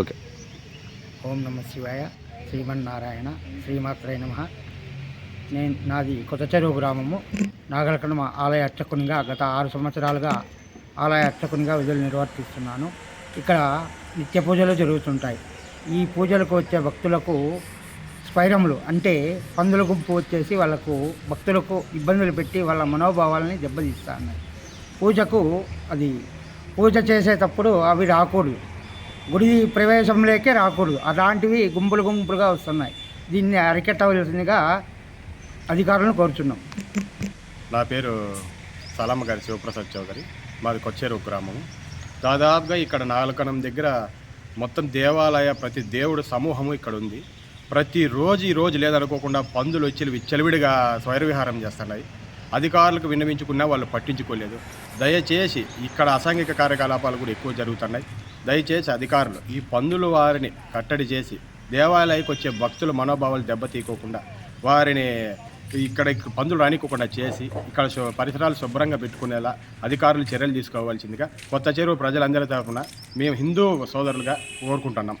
Okay. ఓం నమ శివాయ శ్రీమన్నారాయణ శ్రీమాత్రయ నమ. నేను నాది కొత్త చెరువు గ్రామము. నాగలకనమ ఆలయ అర్చకునిగా గత ఆరు సంవత్సరాలుగా ఆలయ అర్చకునిగా విధులు నిర్వర్తిస్తున్నాను. ఇక్కడ నిత్య పూజలు జరుగుతుంటాయి. ఈ పూజలకు వచ్చే భక్తులకు స్పైరములు అంటే పందుల గుంపు వచ్చేసి వాళ్ళకు భక్తులకు ఇబ్బందులు పెట్టి వాళ్ళ మనోభావాలని దెబ్బతీస్తా ఉన్నాయి పూజకు అది పూజ చేసేటప్పుడు అవి రాకూడదు. గుడి ప్రవేశంలోకే రాకూడదు. అలాంటివి గుంపులు గుంపులుగా వస్తున్నాయి. దీన్ని అరికెట్టవలసిందిగా అధికారులను కోరుచున్నాం. నా పేరు సలమ్మ గారి శివప్రసాద్ చౌదరి. మాది కొచ్చేరు గ్రామం. దాదాపుగా ఇక్కడ నాలుకనం దగ్గర మొత్తం దేవాలయ ప్రతి దేవుడు సమూహము ఇక్కడ ఉంది. ప్రతిరోజు ఈ రోజు లేదనుకోకుండా పందులు వచ్చి చెలివిడిగా స్వైరవిహారం చేస్తున్నాయి. అధికారులకు విన్నవించుకున్నా వాళ్ళు పట్టించుకోలేదు. దయచేసి ఇక్కడ అసాంఘిక కార్యకలాపాలు కూడా ఎక్కువ జరుగుతున్నాయి. దయచేసి అధికారులు ఈ పందులు వారిని కట్టడి చేసి దేవాలయకు వచ్చే భక్తుల మనోభావాలు దెబ్బతీయకోకుండా వారిని ఇక్కడ పందులు రానికోకుండా చేసి ఇక్కడ పరిసరాలు శుభ్రంగా పెట్టుకునేలా అధికారులు చర్యలు తీసుకోవాల్సిందిగా కొత్త చెరువు ప్రజలందరి తరఫున మేము హిందూ సోదరులుగా కోరుకుంటున్నాం.